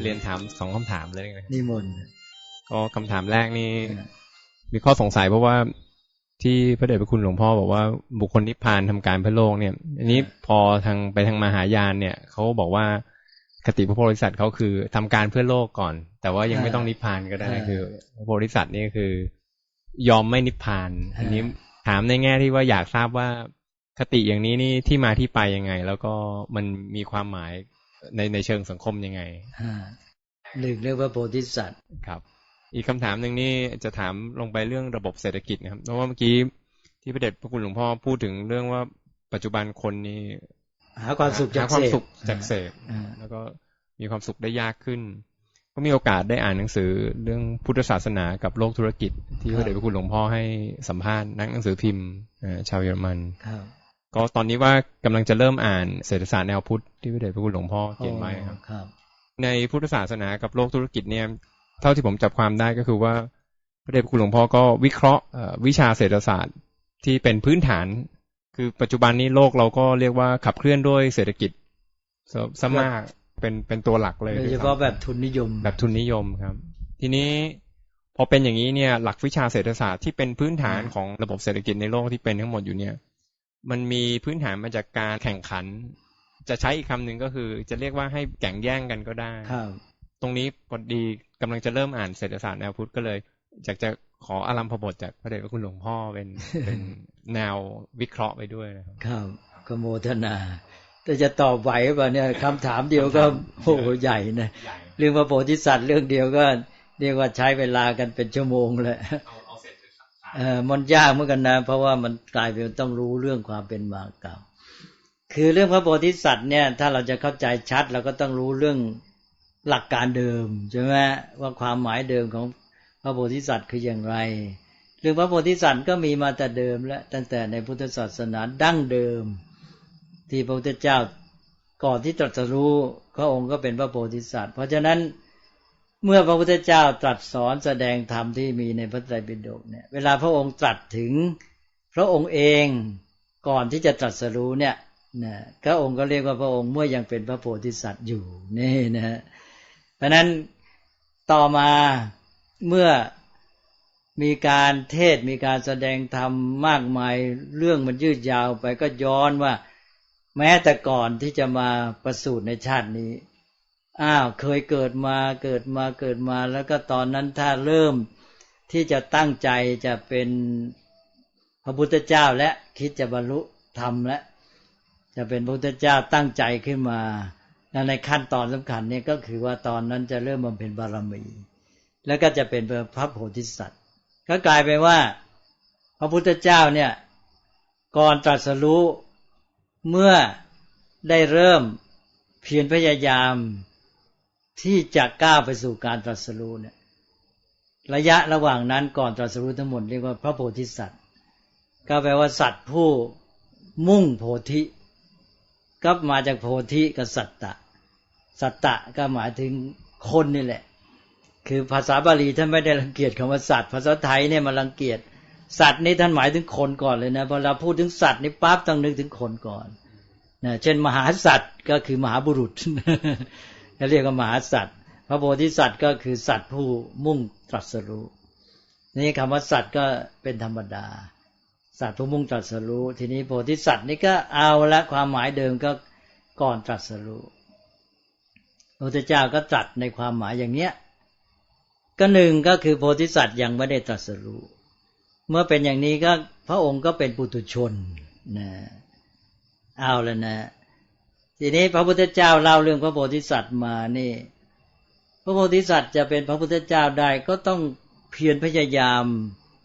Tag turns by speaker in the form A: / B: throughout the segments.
A: เรียนถามสองคำถามเลยนะ
B: นิมนต์
A: ก็คำถามแรกนี่ มีข้อสงสัยเพราะว่าที่พระเดชพระคุณหลวงพ่อบอกว่าบุคคลนิพพานทำการเพื่อโลกเนี่ย อันนี้พอทางไปทางมหายานเนี่ยเขาบอกว่าคติพระโพธิสัตว์เขาคือทำการเพื่อโลกก่อน แต่ว่ายังไม่ต้องนิพพานก็ได้คือพระโพธิสัตว์นี่คือยอมไม่นิพพาน อันนี้ถามในแง่ที่ว่าอยากทราบว่าคติอย่างนี้นี่ที่มาที่ไปยังไง แล้วก็มันมีความหมาย ในในเชิงสังคมยังไง
B: อ่าหนึ่งเรียกว่าโพธิสัตว์
A: ครับ อีกคำถามหนึ่งนี่จะถามลงไปเรื่องระบบเศรษฐกิจนะครับเพราะว่าเมื่อกี้ที่พระเดชพระคุณหลวงพ่อพูดถึงเรื่องว่าปัจจุบันคนนี่
B: หาความสุขจาก
A: หความ
B: เสพ
A: สุขจากเสพ
B: อ่า
A: แล้วก็มีความสุขได้ยากขึ้น ก็มีโอกาสได้อ่านหนังสือเรื่องพุทธศาสนากับโลกธุรกิจ ที่พระเดชพระคุณหลวงพ่อให้สัมภาษณ์นักหนังสือพิมพ์เอ่อชาวเยอรมัน
B: ครับ
A: ก็ตอนนี้ว่ากำลังจะเริ่มอ่านเศรษฐศาสตร์แนวพุทธที่พระเดชพระคุณหลวงพ่อเขียนไว้ครับ
B: ครับ
A: ในพุทธศาสนากับโลกธุรกิจเนี่ยเท่าที่ผมจับความได้ก็คือว่าพระเดชพระคุณหลวงพ่อก็วิเคราะห์เอ่อวิชาเศรษฐศาสตร์ที่เป็นพื้นฐาน คือปัจจุบันนี้โลกเราก็เรียกว่าขับเคลื่อนด้วยเศรษฐกิจซะซะมากเป็นเป็นตัวหลักเลย
B: โดย
A: ด้
B: เฉ
A: วย
B: พาะ
A: ซ้ำ
B: แบบทุนนิยม
A: แบบทุนนิยมครับ ทีนี้พอเป็นอย่างนี้เนี่ยหลักวิชาเศรษฐศาสตร์ที่เป็นพื้นฐานของระบบเศรษฐกิจในโลกที่เป็นทั้งหมดอยู่เนี่ย มันมีพื้นฐานมาจากการแข่งขัน จะใช้อีกคำหนึ่งก็คือ จะเรียกว่าให้แข่งแย่งกันก็ได้
B: ครับ
A: ตรงนี้พอดีกำลังจะเริ่มอ่านเศรษฐศาสตร์แนวพุทธก็เลยอยากจะขออารัมพบทจากพระเดชพระคุณหลวงพ่อเป็นเป็นแนววิเคราะห์ไปด้วยนะครับ
B: ครับก็โมทนา แต่จะตอบไหวป่ะเนี่ยคำถามเดียวก็โอ้โหใหญ่นะเรื่องพระโพธิสัตว์เรื่องเดียวก็เรียกว่าใช้เวลากันเป็นชั่วโมงเลยเออ มันยากเหมือนกันนะ เพราะว่ามันกลายเป็นต้องรู้เรื่องความเป็นมาเก่า คือเรื่องพระโพธิสัตว์เนี่ย ถ้าเราจะเข้าใจชัด เราก็ต้องรู้เรื่องหลักการเดิมใช่ไหมว่าความหมายเดิมของพระโพธิสัตว์คืออย่างไร เรื่องพระโพธิสัตว์ก็มีมาแต่เดิมแล้วตั้งแต่ในพุทธศาสนาดั้งเดิม ที่พระพุทธเจ้าก่อนที่ตรัสรู้พระองค์ก็เป็นพระโพธิสัตว์ เพราะฉะนั้น เมื่อพระพุทธเจ้าตรัสสอนแสดงธรรมที่มีในพระไตรปิฎกเนี่ย เวลาพระองค์ตรัสถึงพระองค์เองก่อนที่จะตรัสรู้เนี่ยนะพระองค์ก็เรียกว่าพระองค์เมื่อยังเป็นพระโพธิสัตว์อยู่นี่นะฮะเพราะนั้นต่อมาเมื่อมีการเทศมีการแสดงธรรมมากมายเรื่องมันยืดยาวไปก็ย้อนว่า แม้แต่ก่อนที่จะมาประสูติในชาตินี้ อ้าวเคยเกิดมาเกิดมาเกิดมา แล้วก็ตอนนั้นถ้าเริ่มที่จะตั้งใจจะเป็นพระพุทธเจ้าและคิดจะบรรลุธรรมและจะเป็นพระพุทธเจ้าตั้งใจขึ้นมาและในขั้นตอนสำคัญเนี่ยก็คือว่าตอนนั้นจะเริ่มบำเพ็ญบารมี แล้วก็จะเป็นพระโพธิสัตว์ ก็กลายเป็นว่า พระพุทธเจ้าเนี่ยก่อนตรัสรู้เมื่อได้เริ่มเพียรพยายาม ที่จะก้าวไปสู่การตรัสรู้เนี่ยระยะระหว่างนั้นก่อนตรัสรู้ทั้งหมดเรียกว่าพระโพธิสัตว์ ก็แปลว่าสัตว์ผู้มุ่งโพธิ ก็มาจากโพธิกับสัตตะ สัตตะก็หมายถึงคนนี่แหละ คือภาษาบาลีท่านไม่ได้รังเกียจคำว่าสัตว์ ภาษาไทยเนี่ยมันรังเกียจสัตว์นี่ท่านหมายถึงคนก่อนเลยนะพอเราพูดถึงสัตว์นี่ปั๊บต้องนึกถึงคนก่อนนะเช่น มหาสัตว์ก็คือมหาบุรุษ เขาเรียกว่ามหาสัตว์พระโพธิสัตว์ก็คือสัตว์ผู้มุ่งตรัสรู้นี่คำว่าสัตว์ก็เป็นธรรมดา สัตว์ผู้มุ่งตรัสรู้ ทีนี้โพธิสัตว์นี่ก็เอาละความหมายเดิมก็ก่อนตรัสรู้พระพุทธเจ้าก็ตรัสในความหมายอย่างเนี้ยก็หนึ่งก็คือโพธิสัตว์ยังไม่ได้ตรัสรู้เมื่อเป็นอย่างนี้ก็พระองค์ก็เป็นปุถุชนนะเอาแล้วนะ ทีนี้พระพุทธเจ้าเล่าเรื่องพระโพธิสัตว์มานี่ พระโพธิสัตว์จะเป็นพระพุทธเจ้าได้ก็ต้องเพียรพยายาม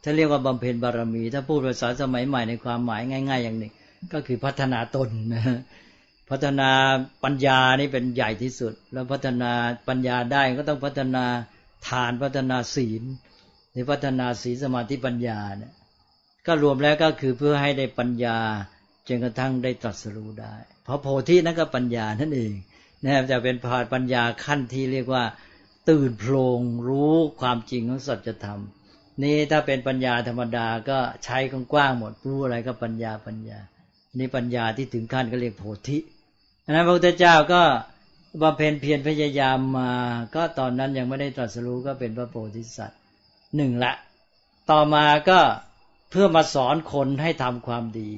B: ถ้าเรียกว่าบำเพ็ญบารมี ถ้าพูดภาษาสมัยใหม่ในความหมายง่าย ๆ อย่างหนึ่ง ก็คือพัฒนาตนนะพัฒนาปัญญานี่เป็นใหญ่ที่สุด แล้วพัฒนาปัญญาได้ก็ต้องพัฒนาทานพัฒนาศีลหรือพัฒนาศีลสมาธิปัญญาเนี่ยก็รวมแล้วก็คือเพื่อให้ได้ปัญญา จนกระทั่งได้ตรัสรู้ได้ เพราะโพธินั่นก็ปัญญานั่นเองนะครับจะเป็นพานปัญญาขั้นที่เรียกว่า ตื่นโพลงรู้ความจริงของสัจธรรม นี่ถ้าเป็นปัญญาธรรมดาก็ใช้กว้างๆหมดรู้อะไรก็ปัญญาปัญญา นี่ปัญญาที่ถึงขั้นก็เรียกโพธิดังนั้นพระพุทธเจ้าก็บำเพ็ญเพียรพยายามมา ก็ตอนนั้นยังไม่ได้ตรัสรู้ก็เป็นพระโพธิสัตว์หนึ่งละ ต่อมาก็เพื่อมาสอนคนให้ทำความดี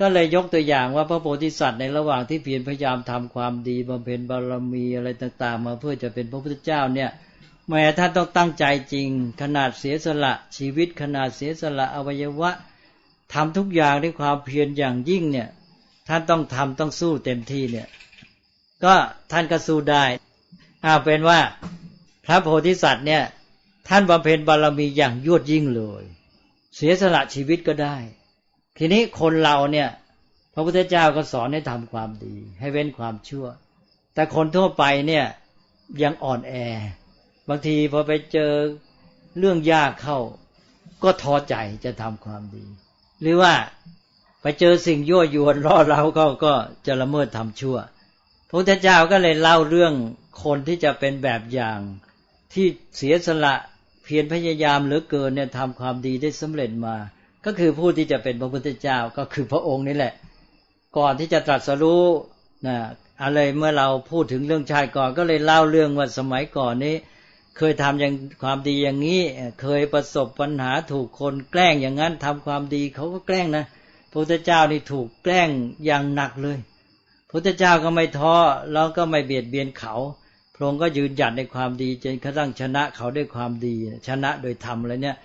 B: ก็เลยยกตัวอย่างว่าพระโพธิสัตว์ในระหว่างที่เพียรพยายามทำความดีบำเพ็ญบารมีอะไรต่างๆ มาเพื่อจะเป็นพระพุทธเจ้าเนี่ยแม้ท่านต้องตั้งใจจริง ขนาดเสียสละชีวิตขนาดเสียสละอวัยวะทำทุกอย่างด้วยความเพียรอย่างยิ่งเนี่ยท่านต้องทำต้องสู้เต็มที่เนี่ย ก็ท่านก็สู้ได้อาเป็นว่าพระโพธิสัตว์เนี่ย ท่านบำเพ็ญบารมีอย่างยวดยิ่งเลย เสียสละชีวิตก็ได้ ทีนี้คนเราเนี่ย พระพุทธเจ้าก็สอนให้ทำความดี ให้เว้นความชั่ว แต่คนทั่วไปเนี่ยยังอ่อนแอ บางทีพอไปเจอเรื่องยากเข้า ก็ท้อใจจะทำความดี หรือว่าไปเจอสิ่งยั่วยวนล่อเราก็ก็จะละเมิดทำชั่ว พระพุทธเจ้าก็เลยเล่าเรื่องคนที่จะเป็นแบบอย่างที่เสียสละเพียรพยายามเหลือเกินเนี่ยทำความดีได้สำเร็จมา ก็คือผู้ที่จะเป็นพระพุทธเจ้าก็คือพระองค์นี่แหละ ก่อนที่จะตรัสรู้นะอะไรเมื่อเราพูดถึงเรื่องชาติก่อนก็เลยเล่าเรื่องว่าสมัยก่อนนี้ เคยทำอย่างความดีอย่างนี้ เคยประสบปัญหาถูกคนแกล้งอย่างนั้นทำความดีเขาก็แกล้งนะพระพุทธเจ้านี่ถูกแกล้งอย่างหนักเลยพระพุทธเจ้าก็ไม่ท้อแล้วก็ไม่เบียดเบียนเขาพระองค์ก็ยืนหยัดในความดีจนกระทั่งชนะเขาด้วยความดีชนะโดยธรรมอะไรเนี่ย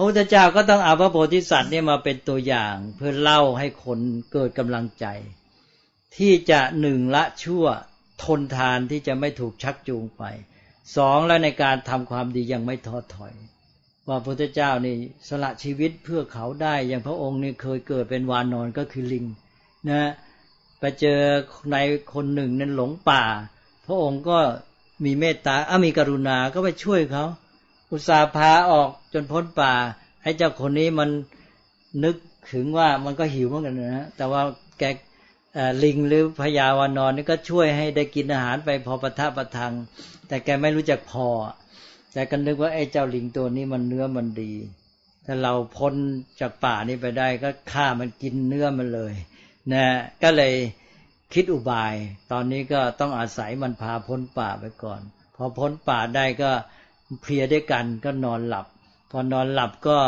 B: พระพุทธเจ้าก็ต้องเอาพระโพธิสัตว์เนี่ยมาเป็นตัวอย่าง เพื่อเล่าให้คนเกิดกำลังใจ ที่จะหนึ่งละชั่วทนทานที่จะไม่ถูกชักจูงไปสองแล้วในการทำความดียังไม่ท้อถอย ว่าพระพุทธเจ้านี่สละชีวิตเพื่อเขาได้อย่างพระองค์นี่เคยเกิดเป็นวานนอนก็คือลิงนะไปเจอในคนหนึ่งนั้นหลงป่า พระองค์ก็มีเมตตาอามีกรุณาก็ไปช่วยเขา อุตส่าห์พาออกจนพ้นป่าให้เจ้าคนนี้มันนึกถึงว่ามันก็หิวเหมือนกันนะแต่ว่าแกลิงหรือพญาวานอนนี่ก็ช่วยให้ได้กินอาหารไปพอประทับประทัง แต่แกไม่รู้จักพอ แต่ก็นึกว่าไอ้เจ้าลิงตัวนี้มันเนื้อมันดี ถ้าเราพ้นจากป่านี้ไปได้ก็ฆ่ามันกินเนื้อมันเลยนะก็เลยคิดอุบาย ตอนนี้ก็ต้องอาศัยมันพาพ้นป่าไปก่อน พอพ้นป่าได้ก็ เพลียด้วยกันก็นอนหลับ พอนอนหลับก็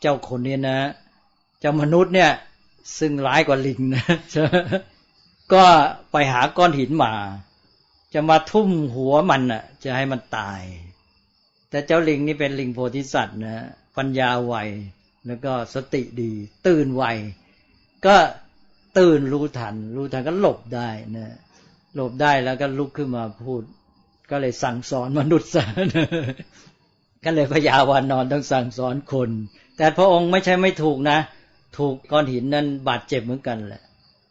B: เจ้าคนนี้นะ เจ้ามนุษย์เนี่ย ซึ่งร้ายกว่าลิงนะก็ไปหาก้อนหินมา จะมาทุ่มหัวมันอะ จะให้มันตาย แต่เจ้าลิงนี่เป็นลิงโพธิสัตว์นะปัญญาไวแล้วก็สติดี ตื่นไวก็ตื่นรู้ทัน รู้ทันก็หลบได้นะหลบได้แล้วก็ลุกขึ้นมาพูด ก็เลยสั่งสอนมนุษย์ซะก็เลยพยาวานนอนต้องสั่งสอนคน แต่พระองค์ไม่ใช่ไม่ถูกนะ ถูกก้อนหินนั้นบาดเจ็บเหมือนกันแหละ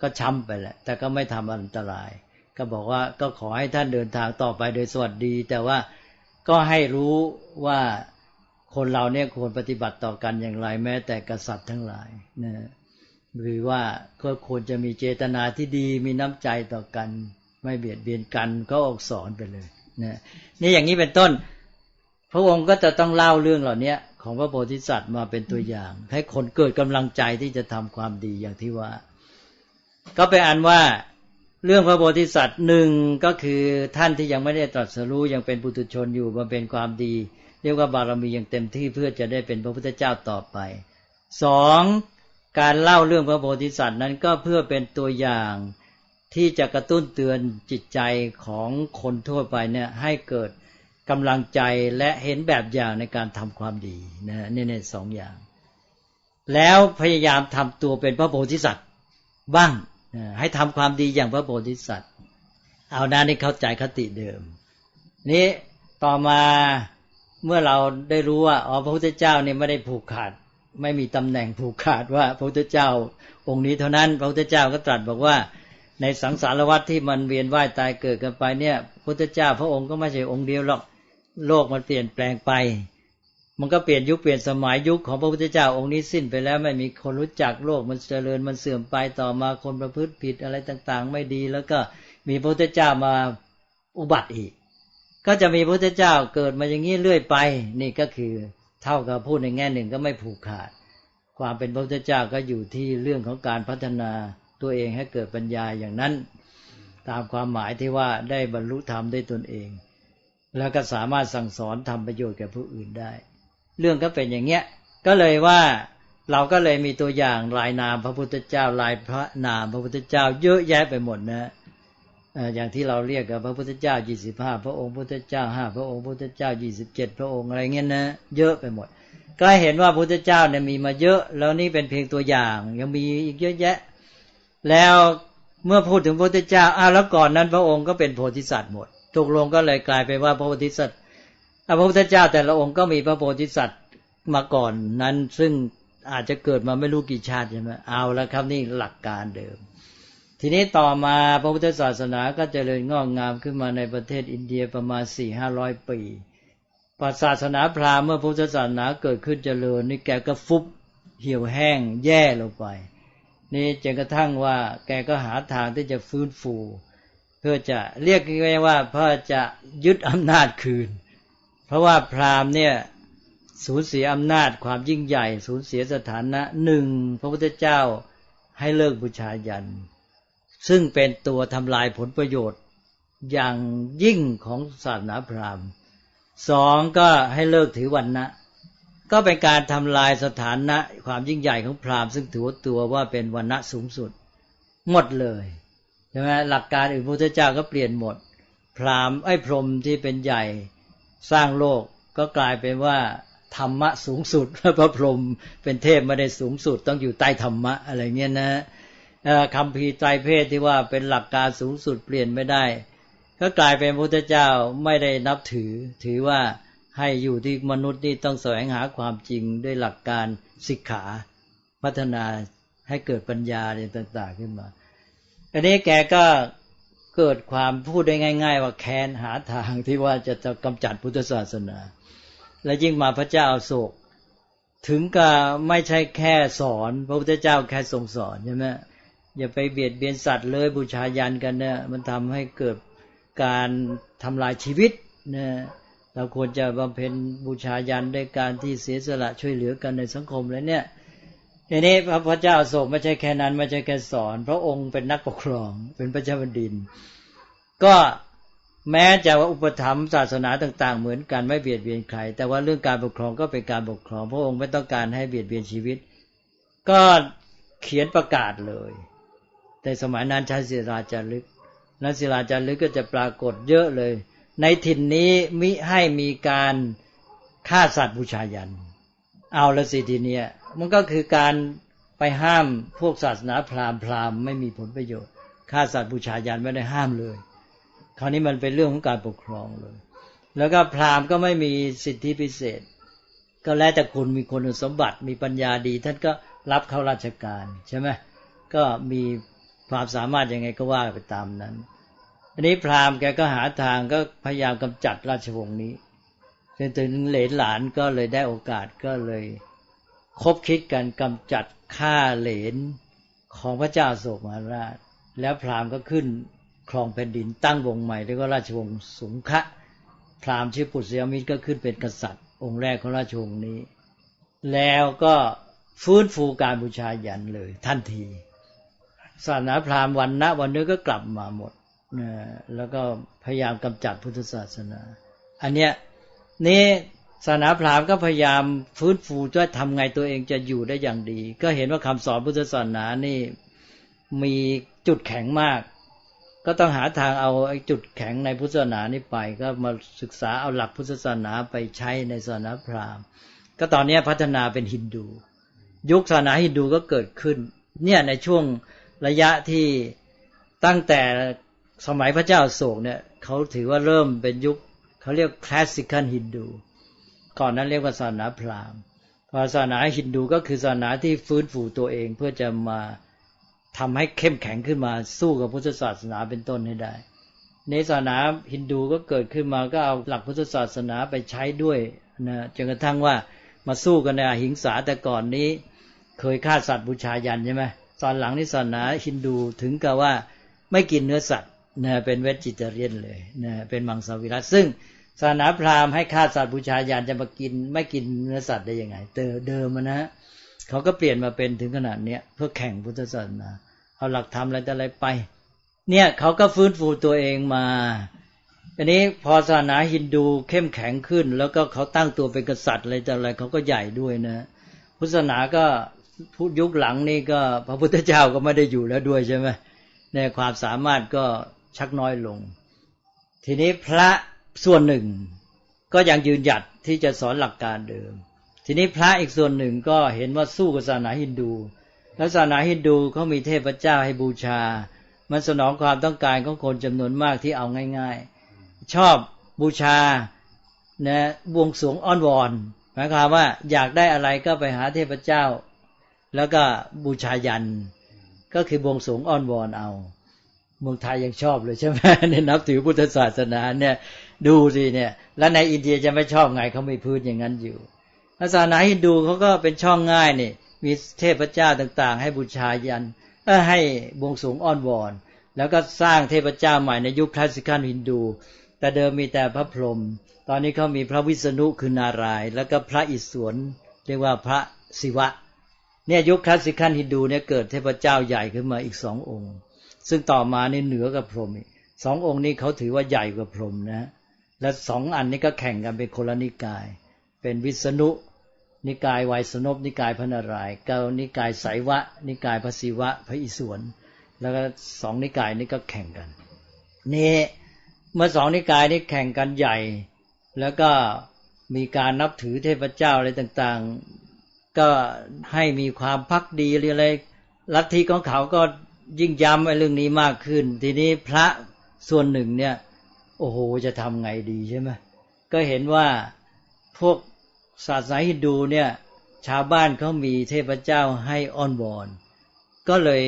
B: ก็ช้ำไปแหละ แต่ก็ไม่ทำอันตราย ก็บอกว่าก็ขอให้ท่านเดินทางต่อไปโดยสวัสดี แต่ว่าก็ให้รู้ว่าคนเราเนี่ยควรปฏิบัติต่อกันอย่างไร แม้แต่กษัตริย์ทั้งหลายนะหรือว่าก็ควรจะมีเจตนาที่ดีมีน้ำใจต่อกัน ไม่เบียดเบียนกันก็ออกสอนไปเลย นะนี่อย่างนี้เป็นต้น พระองค์ก็จะต้องเล่าเรื่องเหล่านี้ของพระโพธิสัตว์มาเป็นตัวอย่าง ให้คนเกิดกำลังใจที่จะทำความดีอย่างที่ว่า ก็เป็นอันว่าเรื่องพระโพธิสัตว์หนึ่งก็คือท่านที่ยังไม่ได้ตรัสรู้ยังเป็นปุถุชนอยู่มาเป็นความดี เรียกว่าบารมียังเต็มที่เพื่อจะได้เป็นพระพุทธเจ้าต่อไปสองการเล่าเรื่องพระโพธิสัตว์นั้นก็เพื่อเป็นตัวอย่าง ที่จะกระตุ้นเตือนจิตใจของคนทั่วไปเนี่ยให้เกิดกำลังใจและเห็นแบบอย่างในการทำความดีนะนี่นสองอย่าง แล้วพยายามทำตัวเป็นพระโพธิสัตว์บ้างให้ทำความดีอย่างพระโพธิสัตว์ เอานานี่เข้าใจคติเดิม นี้ต่อมาเมื่อเราได้รู้ว่าอ๋อพระพุทธเจ้าเนี่ยไม่ได้ผูกขาด ไม่มีตำแหน่งผูกขาดว่าพระพุทธเจ้าองค์นี้เท่านั้น พระพุทธเจ้าก็ตรัสบอกว่า ในสังสารวัฏที่มันเวียนว่ายตายเกิดกันไปเนี่ยพุทธเจ้าพระองค์ก็ไม่ใช่องค์เดียวหรอกโลกมันเปลี่ยนแปลงไป มันก็เปลี่ยนยุคเปลี่ยนสมัยยุคของพระพุทธเจ้าองค์นี้สิ้นไปแล้วไม่มีคนรู้จักโลกมันเจริญมันเสื่อมไปต่อมาคนประพฤติผิดอะไรต่างๆ ไม่ดี แล้วก็มีพระพุทธเจ้ามาอุบัติอีก ก็จะมีพระพุทธเจ้าเกิดมาอย่างนี้เรื่อยไป นี่ก็คือเท่ากับพูดในแง่หนึ่งก็ไม่ผูกขาด ความเป็นพระพุทธเจ้าก็อยู่ที่เรื่องของการพัฒนา ตัวเองให้เกิดปัญญาอย่างนั้น ตามความหมายที่ว่าได้บรรลุธรรมด้วยตนเอง แล้วก็สามารถสั่งสอนทำประโยชน์แก่ผู้อื่นได้ เรื่องก็เป็นอย่างเงี้ยก็เลยว่าเราก็เลยมีตัวอย่างลายนามพระพุทธเจ้าลายพระนามพระพุทธเจ้าเยอะแยะไปหมดนะอย่างที่เราเรียกกับพระพุทธเจ้ายี่สิบห้าพระองค์พุทธเจ้าห้าพระองค์พุทธเจ้ายี่สิบเจ็ดพระองค์อะไรเงี้ยนะเยอะไปหมด ก็เห็นว่าพุทธเจ้าเนี่ยมีมาเยอะ แล้วนี่เป็นเพียงตัวอย่างยังมีอีกเยอะแยะ แล้วเมื่อพูดถึงพระพุทธเจ้าอ้าวแล้วก่อนนั้นพระองค์ก็เป็นโพธิสัตว์หมดถูกลงก็เลยกลายไปว่าพระโพธิสัตว์พระพุทธเจ้าแต่ละองค์ก็มีพระโพธิสัตว์มาก่อนนั้น ซึ่งอาจจะเกิดมาไม่รู้กี่ชาติใช่ไหมเอาแล้วครับนี่หลักการเดิม ทีนี้ต่อมาพระพุทธศาสนาก็จเจริญงอกงามขึ้นมาในประเทศอินเดียประมาณสี่ห้าร้อยปีศาสนาพราหมณ์เมื่อพุทธศาสนาเกิดขึ้นเจริญนี่แกก็ฟุบเหี่ยวแห้งแย่ลงไป นี่จนกระทั่งว่า แกก็หาทางที่จะฟื้นฟู เพื่อจะเรียกง่ายว่าเพื่อจะยึดอำนาจคืน เพราะว่าพราหมณ์เนี่ยสูญเสียอำนาจความยิ่งใหญ่ สูญเสียสถานะหนึ่งพระพุทธเจ้าให้เลิกบูชายัน ซึ่งเป็นตัวทำลายผลประโยชน์อย่างยิ่งของศาสนาพราหมณ์สองก็ให้เลิกถือวันนะ ก็เป็นการทำลายสถานะความยิ่งใหญ่ของพราหมณ์ซึ่งถือตัวว่าเป็นวันณะสูงสุด หมดเลยใช่ไหมหลักการอื่นพระพุทธเจ้าก็เปลี่ยนหมด พราหมณ์ไอ้พรหมที่เป็นใหญ่สร้างโลกก็กลายเป็นว่าธรรมะสูงสุดพระพรหมเป็นเทพไม่ได้สูงสุดต้องอยู่ใต้ธรรมะอะไรเงี้ยนะคำพีใจเพศที่ว่าเป็นหลักการสูงสุดเปลี่ยนไม่ได้ ก็กลายเป็นพระพุทธเจ้าไม่ได้นับถือถือว่า ให้อยู่ที่มนุษย์นี่ต้องแสวงหาความจริงด้วยหลักการศิกขาพัฒนาให้เกิดปัญญาอะไรต่าง ๆ ขึ้นมา อันนี้แกก็เกิดความพูดได้ง่าย ๆ ว่าแค้นหาทางที่ว่าจะจะกำจัดพุทธศาสนา และยิ่งมาพระเจ้าโศก ถึงกับไม่ใช่แค่สอน พระพุทธเจ้าแค่ทรงสอนใช่ไหมอย่าไปเบียดเบียนสัตว์เลยบูชายันกันเนี่ยมันทำให้เกิดการทำลายชีวิตเนี่ย เราควรจะบำเพ็ญบูชายันด้วยการที่เสียสละช่วยเหลือกันในสังคมแล้วเนี่ยทีนี้พระพุทธเจ้าโศกไม่ใช่แค่นั้นไม่ใช่แค่สอน พระองค์เป็นนักปกครองเป็นพระเจ้าแผ่นดิน ก็แม้จะว่าอุปถัมภ์ศาสนาต่าง ๆ เหมือนกันไม่เบียดเบียนใคร แต่ว่าเรื่องการปกครองก็เป็นการปกครอง พระองค์ไม่ต้องการให้เบียดเบียนชีวิต ก็เขียนประกาศเลย แต่สมัยนั้นใช้ศิลาจารึกนั้นศิลาจารึกก็จะปรากฏเยอะเลย ในถิ่นนี้มิให้มีการฆ่าสัตว์บูชายัน เอาละสิทีเนี้ยมันก็คือการไปห้ามพวกศาสนาพราหมณ์พราหมณ์ไม่มีผลประโยชน์ฆ่าสัตว์บูชายันไม่ได้ห้ามเลย คราวนี้มันเป็นเรื่องของการปกครองเลย แล้วก็พราหมณ์ก็ไม่มีสิทธิพิเศษ ก็แล้วแต่คุณมีคนสมบัติมีปัญญาดี ท่านก็รับเข้าราชการใช่ไหมก็มีความสามารถยังไงก็ว่าไปตามนั้น อันนี้พราหมณ์แกก็หาทางก็พยายามกำจัดราชวงศ์นี้จนถึงเหลนหลานก็เลยได้โอกาสก็เลยคบคิดกันกำจัดฆ่าเหลนของพระเจ้าโศกมหาราช แล้วพราหมณ์ก็ขึ้นครองแผ่นดินตั้งวงใหม่เรียกว่าราชวงศ์สุงคะพราหมณ์ชื่อปุษยมิตรก็ขึ้นเป็นกษัตริย์ องค์แรกของราชวงศ์นี้ แล้วก็ฟื้นฟูการบูชายันเลยทันทีศาสนาพราหมณ์วันนะวันนี้ก็กลับมาหมด แล้วก็พยายามกำจัดพุทธศาสนา อันเนี้ยนี่ศาสนาพราหมณ์ก็พยายามฟื้นฟูจะทำไงตัวเองจะอยู่ได้อย่างดี ก็เห็นว่าคำสอนพุทธศาสนานี่มีจุดแข็งมาก ก็ต้องหาทางเอาไอ้จุดแข็งในพุทธศาสนานี้ไป ก็มาศึกษาเอาหลักพุทธศาสนาไปใช้ในศาสนาพราหมณ์ ก็ตอนนี้พัฒนาเป็นฮินดู ยุคศาสนาฮินดูก็เกิดขึ้น เนี่ยในช่วงระยะที่ตั้งแต่ สมัยพระเจ้าโศกเนี่ยเขาถือว่าเริ่มเป็นยุคเขาเรียกคลาสสิคันฮินดูก่อนนั้นเรียกว่าศาสนาพราหมณ์ศาสนาฮินดูก็คือศาสนาที่ฟื้นฟูตัวเองเพื่อจะมาทำให้เข้มแข็งขึ้นมาสู้กับพุทธศาสนาเป็นต้นให้ได้ ในศาสนาฮินดูก็เกิดขึ้นมาก็เอาหลักพุทธศาสนาไปใช้ด้วยนะจนกระทั่งว่ามาสู้กันในอหิงสาแต่ก่อนนี้ เคยฆ่าสัตว์บูชายันใช่ไหมตอนหลังนี่ศาสนาฮินดูถึงกับว่าไม่กินเนื้อสัตว์ นะเป็นเวจิเตเรียนเลยนะเป็นมังสวิรัตซึ่งศาสนาพราหมณ์ให้ฆ่าสัตว์บูชายันจะมากินไม่กินเนื้อสัตว์ได้ยังไงเดิมนะ เขาก็เปลี่ยนมาเป็นถึงขนาดเนี้ยเพื่อแข่งพุทธศาสนาเอาหลักธรรมอะไรแต่อะไรไป เนี่ยเขาก็ฟื้นฟูตัวเองมาอันนี้พอศาสนาฮินดูเข้มแข็งขึ้น แล้วก็เขาตั้งตัวเป็นกษัตริย์อะไรแต่อะไรเขาก็ใหญ่ด้วยนะ พุทธศาสนาก็พูดยุคหลังนี่ก็พระพุทธเจ้าก็ไม่ได้อยู่แล้วด้วยใช่ไหมในความสามารถก็ ชักน้อยลง ทีนี้พระส่วนหนึ่งก็ยังยืนหยัดที่จะสอนหลักการเดิม ทีนี้พระอีกส่วนหนึ่งก็เห็นว่าสู้กับศาสนาฮินดู แล้วศาสนาฮินดูเขามีเทพเจ้าให้บูชา มันสนองความต้องการของคนจำนวนมากที่เอาง่าย ๆ ชอบบูชานะบวงสวงอ้อนวอนหมายความว่าอยากได้อะไรก็ไปหาเทพเจ้า แล้วก็บูชายันก็คือบวงสวงอ้อนวอนเอา เมืองไทยยังชอบเลยใช่ไหมเนี่ยนับถือพุทธศาสนาเนี่ย ดูสิเนี่ย แล้วในอินเดียจะไม่ชอบไงเขาไม่พูดอย่างนั้นอยู่ศาสนาฮินดูเขาก็เป็นช่องง่ายนี่มีเทพเจ้าต่างๆ ให้บูชายันให้บวงสวงอ้อนวอน แล้วก็สร้างเทพเจ้าใหม่ในยุคคลาสสิกฮินดู แต่เดิมมีแต่พระพรหมตอนนี้เขามีพระวิษณุคือนารายแล้วก็พระอิศวรเรียกว่าพระศิวะ เนี่ยยุคคลาสสิกฮินดูเนี่ยเกิดเทพเจ้าใหญ่ขึ้นมาอีกสององค์ ซึ่งต่อมานี่เหนือกับพรหมสององค์นี้เขาถือว่าใหญ่กว่าพรหมนะ และสองอันนี้ก็แข่งกันเป็นคนละนิกาย เป็นวิษณุ นิกายไวยสนบนิกายพระนารายเกานิกายไสวะ นิกายพระศิวะ พระอิศวรแล้วก็สองนิกายนี้ก็แข่งกัน นี่เมื่อสองนิกายนี้แข่งกันใหญ่ แล้วก็มีการนับถือเทพเจ้าอะไรต่างๆ ก็ให้มีความพักดีอะไรลัทธิของเขาก็ ยิ่งย้ำไอ้เรื่องนี้มากขึ้น ทีนี้พระส่วนหนึ่งเนี่ย โอ้โหจะทำไงดีใช่ไหมก็เห็นว่าพวกศาสนาฮินดูเนี่ย ชาวบ้านเขามีเทพเจ้าให้อ้อนวอน ก็เลย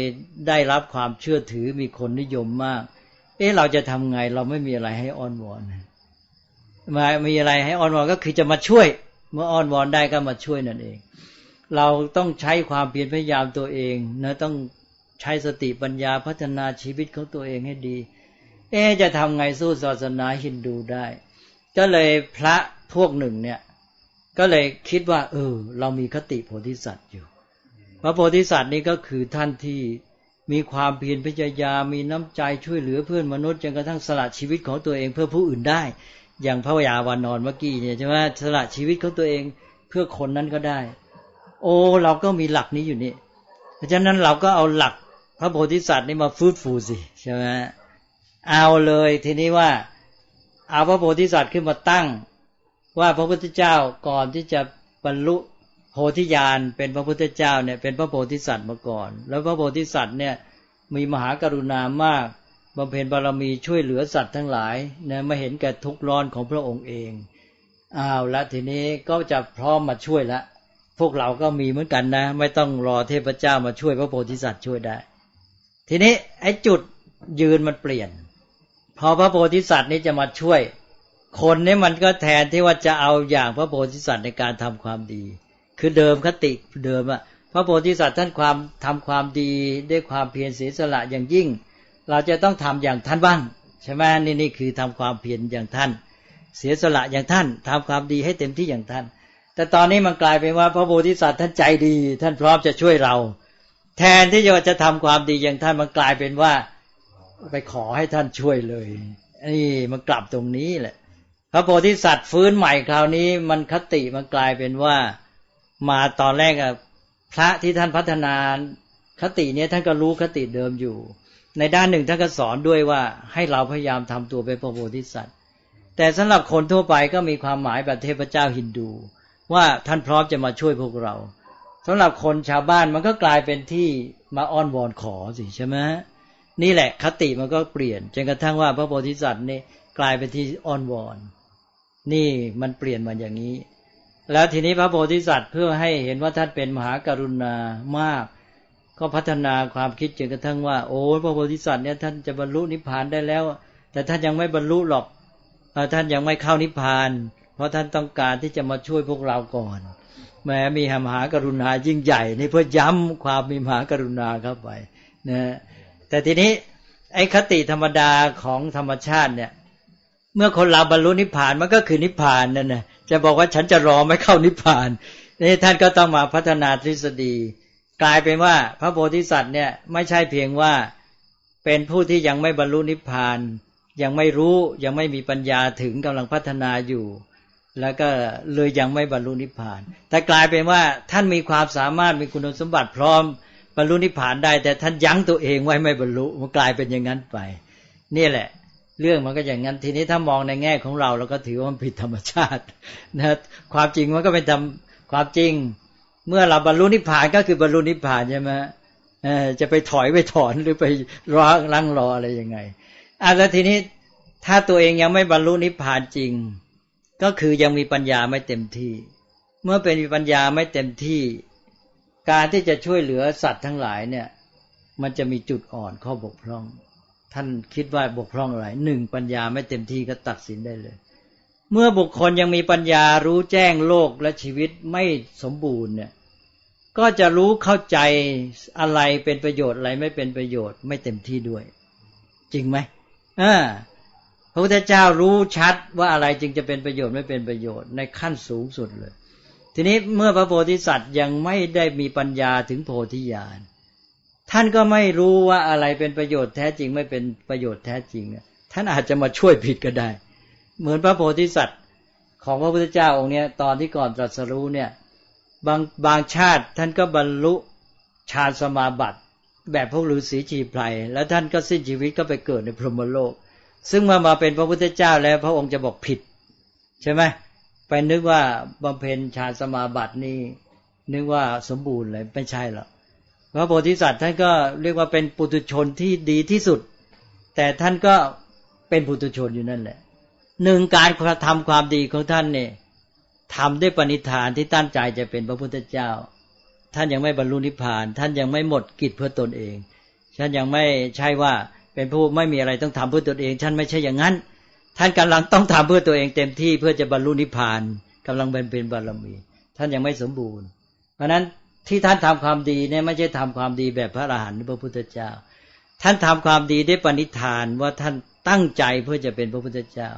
B: ได้รับความเชื่อถือมีคนนิยมมาก เอ๊ะเราจะทำไงเราไม่มีอะไรให้อ้อนวอนมามีอะไรให้อ้อนวอนก็คือจะมาช่วย เมื่ออ้อนวอนได้ก็มาช่วยนั่นเอง เราต้องใช้ความเพียรพยายามตัวเองนะต้อง ใช้สติปัญญาพัฒนาชีวิตของตัวเองให้ดี เอ๊จะทำไงสู้ศาสนาฮินดูได้ ก็เลยพระพวกหนึ่งเนี่ย ก็เลยคิดว่า เออ เรามีคติโพธิสัตว์อยู่พระโพธิสัตว์นี่ก็คือท่านที่มีความเพียรพยายามมีน้ำใจช่วยเหลือเพื่อนมนุษย์จนกระทั่งสละชีวิตของตัวเองเพื่อผู้อื่นได้ อย่างพระยาวานอนเมื่อกี้เนี่ยใช่ไหมสละชีวิตของตัวเองเพื่อคนนั้นก็ได้ โอ้ เราก็มีหลักนี้อยู่นี่เพราะฉะนั้นเราก็เอาหลัก พระโพธิสัตว์นี่มาฟื้นฟูสิใช่ไหมเอาเลยทีนี้ว่า เอาพระโพธิสัตว์ขึ้นมาตั้ง ว่าพระพุทธเจ้าก่อนที่จะบรรลุโพธิญาณเป็นพระพุทธเจ้าเนี่ยเป็นพระโพธิสัตว์มาก่อน แล้วพระโพธิสัตว์เนี่ยมีมหากรุณามากบำเพ็ญบารมีช่วยเหลือสัตว์ทั้งหลายเนี่ยมาเห็นแก่ทุกข์ร้อนของพระองค์เองอ้าวแล้วทีนี้ก็จะพร้อมมาช่วยละ พวกเราก็มีเหมือนกันนะ ไม่ต้องรอเทพเจ้ามาช่วยพระโพธิสัตว์ช่วยได้ ทีนี้ไอ้จุดยืนมันเปลี่ยน พอพระโพธิสัตว์นี้จะมาช่วย คนนี้มันก็แทนที่ว่าจะเอาอย่างพระโพธิสัตว์ในการทำความดี คือเดิมคติเดิมอะพระโพธิสัตว์ท่านความทำความดีด้วยความเพียรเสียสละอย่างยิ่ง เราจะต้องทำอย่างท่านบ้างใช่ไหมนี่นี่คือทำความเพียรอย่างท่าน เสียสละอย่างท่านทำความดีให้เต็มที่อย่างท่าน แต่ตอนนี้มันกลายเป็นว่าพระโพธิสัตว์ท่านใจดี ท่านพร้อมจะช่วยเรา แทนที่จะจะทำความดีอย่างท่านมันกลายเป็นว่า ไปขอให้ท่านช่วยเลยนี่มันกลับตรงนี้แหละ พระโพธิสัตว์ฟื้นใหม่คราวนี้ มันคติมันกลายเป็นว่า มาตอนแรกอะพระที่ท่านพัฒนาคติเนี้ยท่านก็รู้คติเดิมอยู่ ในด้านหนึ่งท่านก็สอนด้วยว่าให้เราพยายามทำตัวเป็นพระโพธิสัตว์ แต่สำหรับคนทั่วไปก็มีความหมายแบบเทพเจ้าฮินดู ว่าท่านพร้อมจะมาช่วยพวกเรา สำหรับคนชาวบ้านมันก็กลายเป็นที่มาอ้อนวอนขอสิใช่ไหมนี่แหละคติมันก็เปลี่ยนจนกระทั่งว่าพระโพธิสัตว์นี่กลายเป็นที่อ้อนวอน นี่มันเปลี่ยนมาอย่างนี้ แล้วทีนี้พระโพธิสัตว์เพื่อให้เห็นว่าท่านเป็นมหากรุณามาก ก็พัฒนาความคิดจนกระทั่งว่า โอ้พระโพธิสัตว์เนี่ยท่านจะบรรลุนิพพานได้แล้ว แต่ท่านยังไม่บรรลุหรอกท่านยังไม่เข้านิพพาน เพราะท่านต้องการที่จะมาช่วยพวกเราก่อน แม้มีมหากรุณายิ่งใหญ่นี่เพื่อย้ำความมีมหากรุณาเข้าไปนะแต่ทีนี้ไอ้คติธรรมดาของธรรมชาติเนี่ย เมื่อคนเราบรรลุนิพพานมันก็คือนิพพานนั่นนะจะบอกว่าฉันจะรอไม่เข้านิพพานนี่ท่านก็ต้องมาพัฒนาทฤษฎี กลายเป็นว่าพระโพธิสัตว์เนี่ยไม่ใช่เพียงว่าเป็นผู้ที่ยังไม่บรรลุนิพพาน ยังไม่รู้ยังไม่มีปัญญาถึงกำลังพัฒนาอยู่ แล้วก็เลยยังไม่บรรลุนิพพาน แต่กลายเป็นว่าท่านมีความสามารถมีคุณสมบัติพร้อมบรรลุนิพพานได้ แต่ท่านยั้งตัวเองไว้ไม่บรรลุมันกลายเป็นอย่างนั้นไป นี่แหละ เรื่องมันก็อย่างนั้นทีนี้ถ้ามองในแง่ของเราเราก็ถือว่ามันผิดธรรมชาตินะความจริงมันก็เป็นธรรมความจริง เมื่อเราบรรลุนิพพานก็คือบรรลุนิพพานใช่ไหมจะไปถอยไปถอนหรือไปรอลังรออะไรยังไงอะแล้วทีนี้ถ้าตัวเองยังไม่บรรลุนิพพานจริง ก็คือยังมีปัญญาไม่เต็มที่ เมื่อเป็นปัญญาไม่เต็มที่ การที่จะช่วยเหลือสัตว์ทั้งหลายเนี่ย มันจะมีจุดอ่อนข้อบกพร่อง ท่านคิดว่าบกพร่องอะไรหนึ่งปัญญาไม่เต็มที่ก็ตัดสินได้เลย เมื่อบุคคลยังมีปัญญารู้แจ้งโลกและชีวิตไม่สมบูรณ์เนี่ยก็จะรู้เข้าใจอะไรเป็นประโยชน์อะไรไม่เป็นประโยชน์ไม่เต็มที่ด้วย จริงไหมอ่า พระพุทธเจ้ารู้ชัดว่าอะไรจึงจะเป็นประโยชน์ไม่เป็นประโยชน์ในขั้นสูงสุดเลย ทีนี้เมื่อพระโพธิสัตว์ยังไม่ได้มีปัญญาถึงโพธิญาณท่านก็ไม่รู้ว่าอะไรเป็นประโยชน์แท้จริงไม่เป็นประโยชน์แท้จริงท่านอาจจะมาช่วยผิดก็ได้ เหมือนพระโพธิสัตว์ของพระพุทธเจ้าองค์นี้ตอนที่ก่อนตรัสรู้เนี่ยบางบางชาติท่านก็บรรลุฌานสมาบัติ แบบพวกฤาษีชีไพรแล้วท่านก็สิ้นชีวิตก็ไปเกิดในพรหมโลก ซึ่งมามาเป็นพระพุทธเจ้าแล้วพระองค์จะบอกผิด ใช่ไหมไปนึกว่าบำเพ็ญฌานสมาบัตินี่นึกว่าสมบูรณ์เลยไม่ใช่หรอกพระโพธิสัตว์ท่านก็เรียกว่าเป็นปุถุชนที่ดีที่สุด แต่ท่านก็เป็นปุถุชนอยู่นั่นแหละหนึ่งการกระทำความดีของท่านเนี่ยทำด้วยปณิธานที่ตั้งใจจะเป็นพระพุทธเจ้า ท่านยังไม่บรรลุนิพพาน ท่านยังไม่หมดกิจเพื่อตนเองท่านยังไม่ใช่ว่า เป็นผู้ไม่มีอะไรต้องทำเพื่อตนเองท่านไม่ใช่อย่างนั้น ท่านกำลังต้องทำเพื่อตัวเองเต็มที่เพื่อจะบรรลุนิพพานกำลังเป็นเป็นบารมี ท่านยังไม่สมบูรณ์ เพราะนั้นที่ท่านทำความดีเนี่ยไม่ใช่ทำความดีแบบพระอรหันต์หรือพระพุทธเจ้า ท่านทำความดีด้วยปณิธานว่าท่านตั้งใจเพื่อจะเป็นพระพุทธเจ้า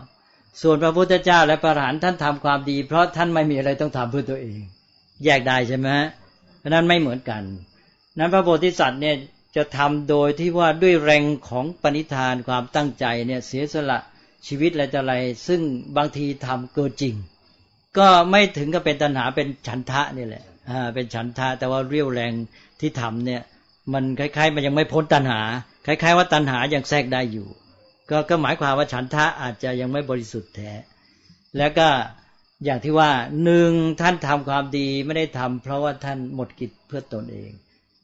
B: ส่วนพระพุทธเจ้าและพระอรหันต์ท่านทำความดี เพราะท่านไม่มีอะไรต้องทำเพื่อตัวเอง แยกได้ใช่ไหมเพราะนั้นไม่เหมือนกัน นั้นพระโพธิสัตว์เนี่ย จะทำโดยที่ว่าด้วยแรงของปณิธานความตั้งใจเนี่ยเสียสละชีวิตอะไรต่อะไร ซึ่งบางทีทำเกินจริง ก็ไม่ถึงกับเป็นตัณหาเป็นฉันทะนี่แหละอ่าเป็นฉันทะแต่ว่าเรี่ยวแรงที่ทำเนี่ย มันคล้ายๆ มันยังไม่พ้นตัณหา คล้าย ๆ ว่าตัณหายังแทรกได้อยู่ ก็ก็หมายความว่าฉันทะอาจจะยังไม่บริสุทธิ์แท้แล้วก็อย่างที่ว่าหนึ่งท่านทำความดีไม่ได้ทำเพราะว่าท่านหมดกิจเพื่อตนเอง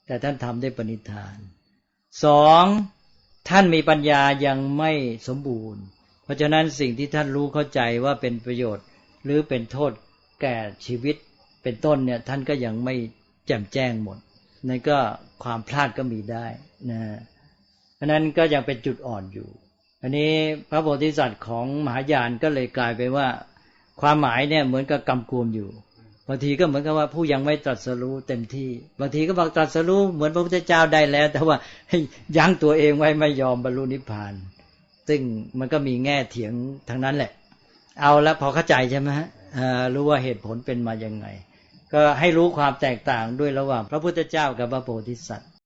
B: แต่ท่านทำด้ปณิธานสองท่านมีปัญญายังไม่สมบูรณ์ เพราะฉะนั้นสิ่งที่ท่านรู้เข้าใจว่าเป็นประโยชน์ หรือเป็นโทษแก่ชีวิตเป็นต้นเนี่ยท่านก็ยังไม่แจ่มแจ้งหมดนั่นก็ความพลาดก็มีได้นะเพราะนั้นก็ยังเป็นจุดอ่อนอยู่ อันนี้พระโพธิสัตว์ของมหายานก็เลยกลายไปว่า ความหมายเนี่ยเหมือนกับกำกวมอยู่ บางทีก็เหมือนกับว่าผู้ยังไม่ตรัสรู้เต็มที่ บางทีก็บอกตรัสรู้เหมือนพระพุทธเจ้าได้แล้ว แต่ว่ายั้งตัวเองไว้ไม่ยอมบรรลุนิพพาน ซึ่งมันก็มีแง่เถียงทั้งนั้นแหละ เอาแล้วพอเข้าใจใช่ไหมฮะรู้ว่าเหตุผลเป็นมายังไง ก็ให้รู้ความแตกต่างด้วยระหว่างพระพุทธเจ้ากับพระโพธิสัตว์